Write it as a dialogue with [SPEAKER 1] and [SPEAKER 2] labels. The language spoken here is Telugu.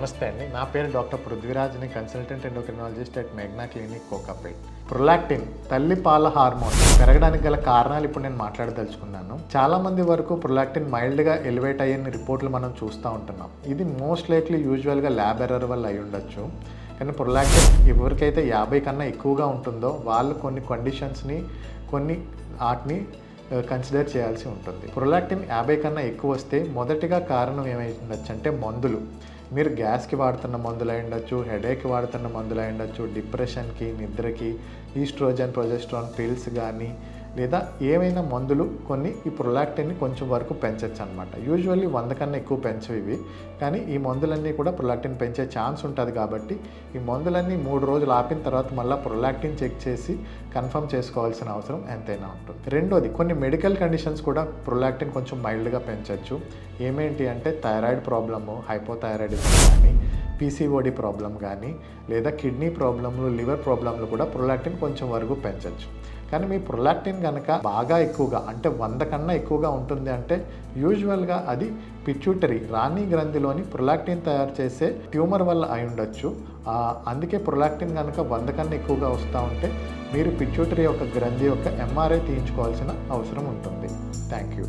[SPEAKER 1] నమస్తే అండి. నా పేరు doctor పృథ్వీరాజ్ని consultant endocrinologist at Megna clinic Kokapet. Prolactin తల్లి పాల హార్మోన్ పెరగడానికి గల కారణాలు ఇప్పుడు నేను మాట్లాడదలుచుకున్నాను. చాలా మంది వరకు ప్రొలాక్టిన్ మైల్డ్గా ఎలివేట్ అయ్యని రిపోర్ట్లు మనం చూస్తూ ఉంటున్నాం. ఇది మోస్ట్ లైక్లీ యూజువల్గా ల్యాబ్ ఎర్రర్ వల్ల అయి ఉండొచ్చు. కానీ ప్రొలాక్టిన్ ఎవరికైతే యాభై కన్నా ఎక్కువగా ఉంటుందో వాళ్ళు కొన్ని కండిషన్స్ని కొన్ని వాటిని కన్సిడర్ చేయాల్సి ఉంటుంది. ప్రొలాక్టిన్ యాభై కన్నా ఎక్కువ వస్తే మొదటిగా కారణం ఏమై అంటే మందులు. మీరు గ్యాస్కి వాడుతున్న మందులు అయి ఉండొచ్చు వాడుతున్న మందులు ఉండొచ్చు డిప్రెషన్కి నిద్రకి ఈస్ట్రోజన్ ప్రొజెస్ట్రాన్ పిల్స్ కానీ లేదా ఏవైనా మందులు కొన్ని ఈ ప్రొలాక్టిన్ని కొంచెం వరకు పెంచవచ్చు అనమాట యూజువల్లీ వంద కన్నా ఎక్కువ పెంచవు ఇవి. కానీ ఈ మందులన్నీ కూడా ప్రొలాక్టిన్ పెంచే ఛాన్స్ ఉంటుంది కాబట్టి ఈ మందులన్నీ మూడు రోజులు ఆపిన తర్వాత మళ్ళీ ప్రొలాక్టిన్ చెక్ చేసి కన్ఫర్మ్ చేసుకోవాల్సిన అవసరం ఎంతైనా ఉంటుంది. రెండోది కొన్ని మెడికల్ కండిషన్స్ కూడా ప్రొలాక్టిన్ కొంచెం మైల్డ్గా పెంచవచ్చు ఏమేంటి అంటే థైరాయిడ్ ప్రాబ్లము హైపోథైరాయిడిజం కానీ పీసీఓడి ప్రాబ్లం కానీ లేదా కిడ్నీ ప్రాబ్లంలు లివర్ ప్రాబ్లంలు కూడా ప్రొలాక్టిన్ కొంచెం వరకు పెంచవచ్చు కానీ మీ ప్రొలాక్టిన్ కనుక బాగా ఎక్కువగా అంటే వంద కన్నా ఎక్కువగా ఉంటుంది అంటే యూజువల్గా అది పిచ్యూటరీ రాణి గ్రంథిలోని ప్రొలాక్టిన్ తయారు చేసే ట్యూమర్ వల్ల అయి ఉండొచ్చు. అందుకే ప్రొలాక్టిన్ కనుక వంద కన్నా ఎక్కువగా వస్తూ ఉంటే మీరు పిచ్యూటరీ యొక్క గ్రంథి యొక్క ఎంఆర్ఐ తీయించుకోవాల్సిన అవసరం ఉంటుంది. Thank you